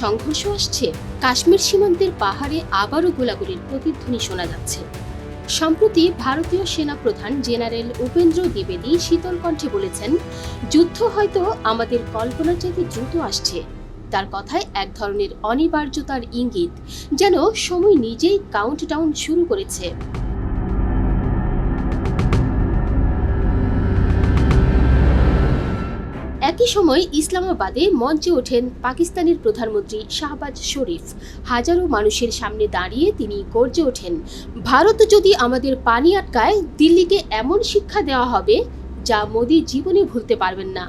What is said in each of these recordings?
সংঘর্ষ আসছে, কাশ্মীর সীমান্তের পাহাড়ে আবারও গোলাগুলির প্রতিধ্বনি শোনা যাচ্ছে। সম্প্রতি ভারতীয় সেনাপ্রধান জেনারেল উপেন্দ্র দ্বিবেদী শীতল কণ্ঠে বলেছেন, যুদ্ধ হয়তো আমাদের কল্পনার চাইতে দ্রুত আসছে। তার কথায় এক ধরনের অনিবার্যতার ইঙ্গিত, যেন সময় নিজেই কাউন্টডাউন শুরু করেছে। একই সময় ইসলামাবাদে মঞ্চে ওঠেন পাকিস্তানের প্রধানমন্ত্রী শাহবাজ শরীফ। হাজারো মানুষের সামনে দাঁড়িয়ে তিনি গর্জে ওঠেন, ভারত যদি আমাদের পানি আটকায়, দিল্লিকে এমন শিক্ষা দেওয়া হবে যা মোদী জীবনে ভুলতে পারবেন না।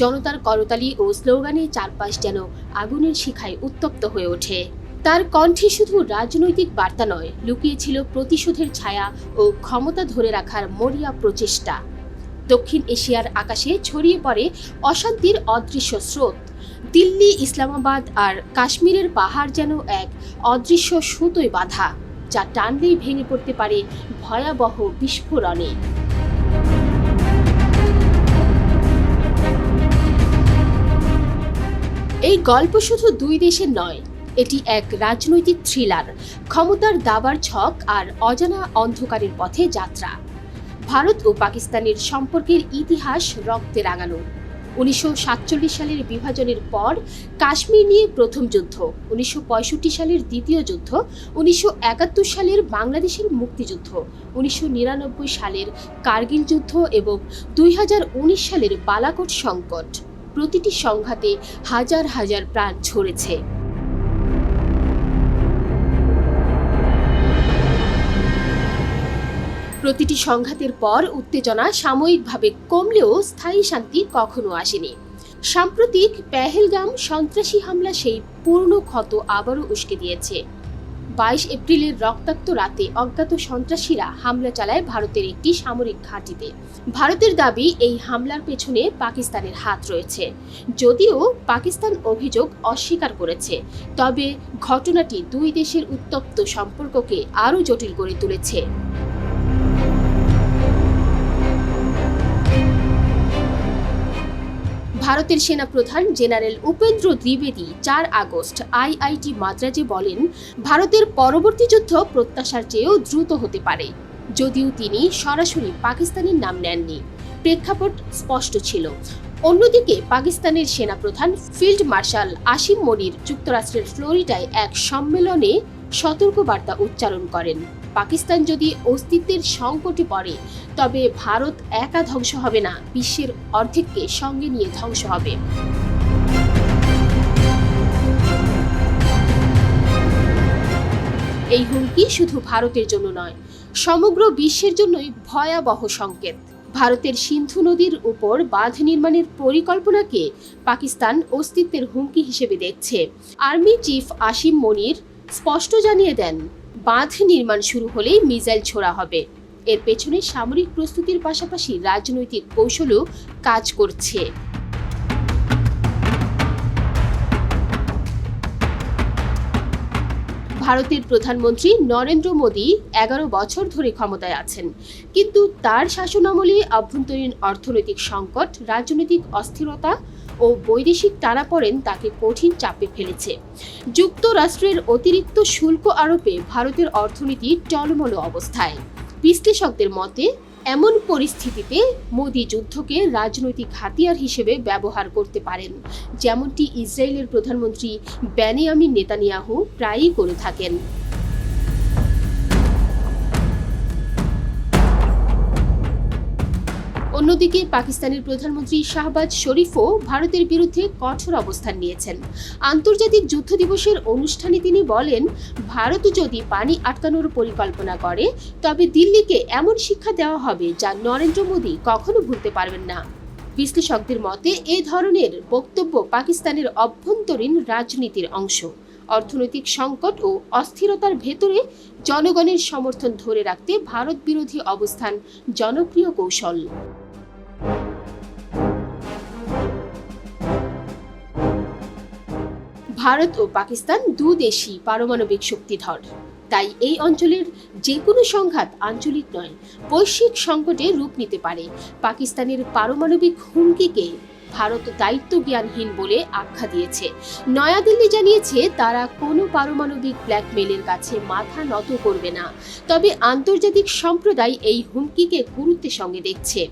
জনতার করতালি ও স্লোগানে চারপাশ যেন আগুনের শিখায় উত্তপ্ত হয়ে ওঠে। তার কণ্ঠে শুধু রাজনৈতিক বার্তা নয়, লুকিয়েছিল প্রতিশোধের ছায়া ও ক্ষমতা ধরে রাখার মরিয়া প্রচেষ্টা। দক্ষিণ এশিয়ার আকাশে ছড়িয়ে পড়ে অশান্তির অদৃশ্য স্রোত। দিল্লি, ইসলামাবাদ আর কাশ্মীরের পাহাড় যেন এক অদৃশ্য সুতোয় বাঁধা, যা টানলেই ভেঙে পড়তে পারে ভয়াবহ বিস্ফোরণে। এই গল্প শুধু দুই দেশের নয়, এটি এক রাজনৈতিক থ্রিলার, ক্ষমতার দাবার ছক আর অজানা অন্ধকারের পথে যাত্রা। ভারত ও পাকিস্তানের সম্পর্কের ইতিহাস রক্তে রাঙানো। উনিশশো সাতচল্লিশ সালের বিভাজনের পর কাশ্মীর নিয়ে প্রথম যুদ্ধ, উনিশশো পঁয়ষট্টি সালের দ্বিতীয় যুদ্ধ, উনিশশো একাত্তর সালের বাংলাদেশের মুক্তিযুদ্ধ, উনিশশো নিরানব্বই সালের কার্গিল যুদ্ধ এবং দুই হাজার উনিশ সালের বালাকোট সংকট। প্রতিটি সংঘাতে হাজার হাজার প্রাণ ঝরেছে। প্রতিটি সংঘাতের পর উত্তেজনা সাময়িকভাবে কমলেও স্থায়ী শান্তি কখনো আসেনি। সাম্প্রতিক পেহেলগাম সন্ত্রাসী হামলা সেই পূর্ণ ক্ষত আবারও উস্কে দিয়েছে। বাইশ এপ্রিলের রক্তাক্ত রাতে অজ্ঞাত সন্ত্রাসীরা হামলা চালায় ভারতের একটি সামরিক ঘাঁটিতে। ভারতের দাবি, এই হামলার পেছনে পাকিস্তানের হাত রয়েছে। যদিও পাকিস্তান অভিযোগ অস্বীকার করেছে, তবে ঘটনাটি দুই দেশের উত্তপ্ত সম্পর্ককে আরও জটিল করে তুলেছে। ভারতের সেনাপ্রধান জেনারেল উপেন্দ্র দ্বিবেদী চার আগস্ট আইআইটি মাদ্রাজে বলেন, ভারতের পরবর্তী যুদ্ধ প্রত্যাশার চেয়েও দ্রুত হতে পারে। যদিও তিনি সরাসরি পাকিস্তানের নাম নেননি। প্রেক্ষাপট স্পষ্ট ছিল। অন্যদিকে পাকিস্তানের সেনাপ্রধান ফিল্ড মার্শাল আসিম মনির যুক্তরাষ্ট্রের ফ্লোরিডায় এক সম্মেলনে সতর্কবার্তা উচ্চারণ করেন। পাকিস্তান যদি অস্তিত্বের সংকটে পড়ে, তবে ভারত একা ধ্বংস হবে না, বিশ্বের অর্ধেককে সঙ্গে নিয়ে ধ্বংস হবে। এই হুমকি শুধু ভারতের জন্য নয়, সমগ্র বিশ্বের জন্যই ভয়াবহ সংকেত। ভারতের সিন্ধু নদীর উপর বাঁধ নির্মাণের পরিকল্পনাকে পাকিস্তান অস্তিত্বের হুমকি হিসেবে দেখছে। আর্মি চিফ আসিম মনির স্পষ্ট জানিয়ে দেন বাঁধ নির্মাণ শুরু হলেই মিসাইল ছোড়া হবে। এর পেছনে সামরিক প্রস্তুতির পাশাপাশি রাজনৈতিক কৌশলও কাজ করছে। ভারতের প্রধানমন্ত্রী নরেন্দ্র মোদী এগারো বছর ধরে ক্ষমতায় আছেন। কিন্তু তার শাসনামলে আভ্যন্তরীণ অর্থনৈতিক সংকট, রাজনৈতিক অস্থিরতা ও বৈদেশিক টানাপড়েন তাকে কঠিন চাপে ফেলেছে। যুক্তরাষ্ট্রের অতিরিক্ত শুল্ক আরোপে ভারতের অর্থনীতি টলমল অবস্থায়। বিশ্লেষকদের মতে, এমন পরিস্থিতিতে মোদী যুদ্ধকে রাজনৈতিক হাতিয়ার হিসেবে ব্যবহার করতে পারেন, যেমনটি ইসরায়েলের প্রধানমন্ত্রী বেনিয়ামিন নেতানিয়াহু প্রায়ই করে থাকেন। অন্যদিকে পাকিস্তানের প্রধানমন্ত্রী শাহবাজ শরীফও ভারতের বিরুদ্ধে কঠোর অবস্থান নিয়েছেন। আন্তর্জাতিক যুদ্ধ দিবসের অনুষ্ঠানে তিনি বলেন, ভারত যদি পানি আটকানোর পরিকল্পনা করে, তবে দিল্লিকে এমন শিক্ষা দেওয়া হবে যা নরেন্দ্র মোদী কখনো ভুলতে পারবেন না। বিশ্লেষকদের মতে, এ ধরনের বক্তব্য পাকিস্তানের অভ্যন্তরীণ রাজনীতির অংশ। অর্থনৈতিক সংকট ও অস্থিরতার ভেতরে জনগণের সমর্থন ধরে রাখতে ভারত বিরোধী অবস্থান জনপ্রিয় কৌশল। ভারত ও পাকিস্তান দু দেশই পারমাণবিক শক্তিধর। তাই এই অঞ্চলের যে কোনো সংঘাত আঞ্চলিক নয়, বৈশ্বিক সংকটে রূপ নিতে পারে। পাকিস্তানের পারমাণবিক হুমকিকে ভারত দায়িত্ব জ্ঞানহীন বলে আখ্যা দিয়েছে। নয়াদিল্লি জানিয়েছে, তারা কোনো পারমাণবিক ব্ল্যাকমেলের কাছে মাথা নত করবে না। তবে আন্তর্জাতিক সম্প্রদায় এই হুমকিকে গুরুত্বের সঙ্গে দেখছে।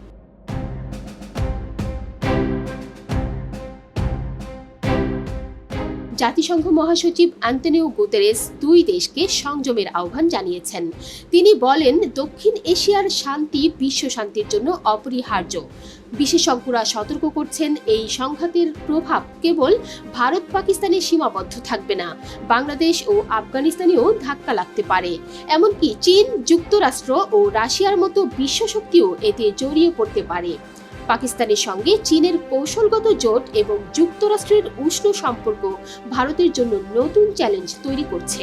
জাতিসংঘ মহাসচিব অ্যান্টনিও গুতেরেস দুই দেশকে সংযমের আহ্বান জানিয়েছেন। তিনি বলেন, দক্ষিণ এশিয়ার শান্তি, বিশ্ব শান্তির জন্য অপরিহার্য। বিশেষজ্ঞরা সতর্ক করছেন, এই সংঘাতের প্রভাব কেবল ভারত পাকিস্তানে সীমাবদ্ধ থাকবে না, বাংলাদেশ ও আফগানিস্তানেও ধাক্কা লাগতে পারে। এমনকি চীন, যুক্তরাষ্ট্র ও রাশিয়ার মতো বিশ্বশক্তিও এতে জড়িয়ে পড়তে পারে। পাকিস্তানের সঙ্গে চীনের কৌশলগত জোট এবং যুক্তরাষ্ট্রের উষ্ণ সম্পর্ক ভারতের জন্য নতুন চ্যালেঞ্জ তৈরি করছে।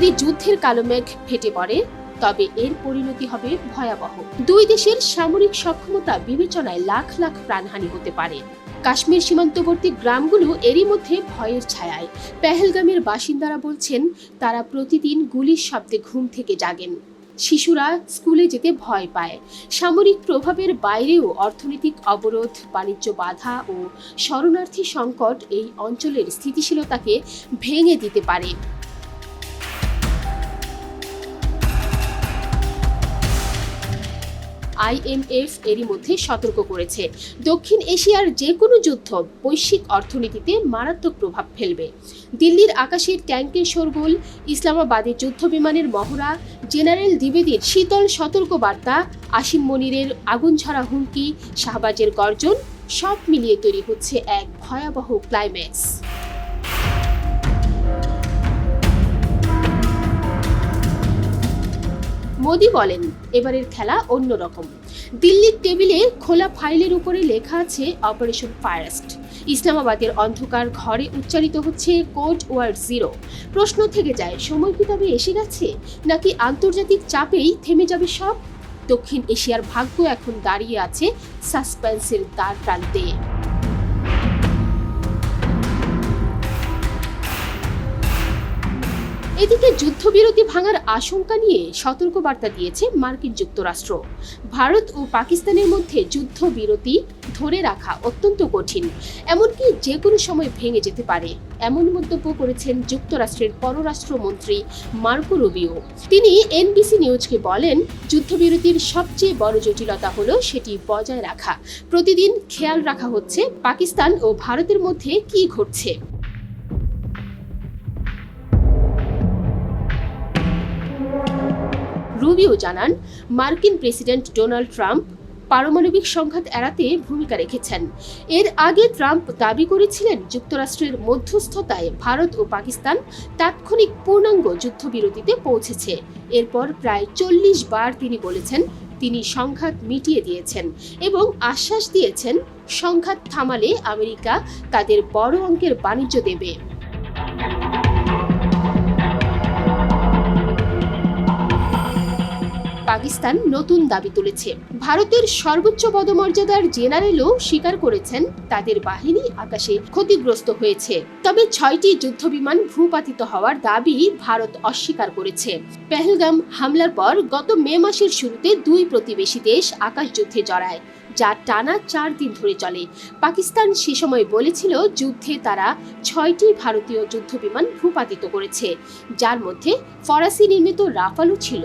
যদি যুদ্ধের কালো মেঘ ফেটে পড়ে, তবে এর পরিণতি হবে ভয়াবহ। দুই দেশের সামরিক সক্ষমতা বিবেচনায় লাখ লাখ প্রাণহানি হতে পারে। কাশ্মীর সীমান্তবর্তী গ্রামগুলো এরই মধ্যে ভয়ের ছায়ায়। পেহেলগামের বাসিন্দারা বলছেন, তারা প্রতিদিন গুলির শব্দে ঘুম থেকে জাগেন। শিশুরা স্কুলে যেতে ভয় পায়। সামরিক প্রভাবের বাইরেও অর্থনৈতিক অবরোধ, বাণিজ্য বাধা ও শরণার্থী সংকট এই অঞ্চলের স্থিতিশীলতাকে ভেঙে দিতে পারে। আইএমএফ এরই মধ্যে সতর্ক করেছে। দক্ষিণ এশিয়ার যে কোনো যুদ্ধ বৈশ্বিক অর্থনীতিতে মারাত্মক প্রভাব ফেলবে। দিল্লির আকাশের ট্যাঙ্কের শোরগোল ইসলামাবাদের যুদ্ধ বিমানের মহড়া, জেনারেল দ্বিবেদীর শীতল সতর্ক বার্তা আসিম মনিরের আগুন ছড়া হুমকি, শাহবাজের গর্জন সব মিলিয়ে তৈরি হচ্ছে এক ভয়াবহ ক্লাইম্যাক্স মোদি বলেন, এবারের খেলা অন্যরকম। দিল্লির টেবিলে খোলা ফাইলের উপরে লেখা আছে অপারেশন ফায়ারেস্ট। ইসলামাবাদের অন্ধকার ঘরে উচ্চারিত হচ্ছে কোড ওয়ার্ড জিরো। প্রশ্ন থেকে যায়, সময় কি তবে এসে গেছে? নাকি আন্তর্জাতিক চাপেই থেমে যাবে সব? দক্ষিণ এশিয়ার ভাগ্য এখন দাঁড়িয়ে আছে সাসপেন্সের দ্বার প্রান্তে। এদিকে যুদ্ধবিরতি ভাঙার আশঙ্কা নিয়ে সতর্কবার্তা দিয়েছে মার্কিন যুক্তরাষ্ট্র। ভারত ও পাকিস্তানের মধ্যে যুদ্ধবিরতি ধরে রাখা অত্যন্ত কঠিন, এমনকি যে কোনো সময় ভেঙে যেতে পারে, এমন মন্তব্য করেছেন যুক্তরাষ্ট্রের পররাষ্ট্রমন্ত্রী মার্কো রুবিও। তিনি এনবিসি নিউজকে বলেন, যুদ্ধবিরতির সবচেয়ে বড় জটিলতা হলো সেটি বজায় রাখা। প্রতিদিন খেয়াল রাখা হচ্ছে পাকিস্তান ও ভারতের মধ্যে কি ঘটছে। রুবিও জানান, মার্কিন প্রেসিডেন্ট ডোনাল্ড ট্রাম্প পারমাণবিক সংঘাত এড়াতে ভূমিকা রেখেছেন। এর আগে ট্রাম্প দাবি করেছিলেন যুক্তরাষ্ট্রের মধ্যস্থতায় ভারত ও পাকিস্তান তাৎক্ষণিক পূর্ণাঙ্গ যুদ্ধবিরতিতে পৌঁছেছে। এরপর প্রায় চল্লিশ বার তিনি বলেছেন, তিনি সংঘাত মিটিয়ে দিয়েছেন এবং আশ্বাস দিয়েছেন, সংঘাত থামালে আমেরিকা তাদের বড় অঙ্কের বাণিজ্য দেবে। পাকিস্তান নতুন দাবি তুলেছে। ভারতের সর্বোচ্চ পদমর্যাদার জেনারেলও স্বীকার করেছেন তাদের বাহিনী আকাশে ক্ষতিগ্রস্ত হয়েছে। তবে ছয়টি যুদ্ধবিমান ভূপাতিত হওয়ার দাবি ভারত অস্বীকার করেছে। পেহেলগাম হামলার পর গত মে মাসের শুরুতে দুই প্রতিবেশী দেশ আকাশ যুদ্ধে জড়ায়, যা টানা চার দিন ধরে চলে। পাকিস্তান সে সময় বলেছিল যুদ্ধে তারা ছয়টি ভারতীয় যুদ্ধবিমান ভূপাতিত করেছে, যার মধ্যে ফরাসি নির্মিত রাফালও ছিল।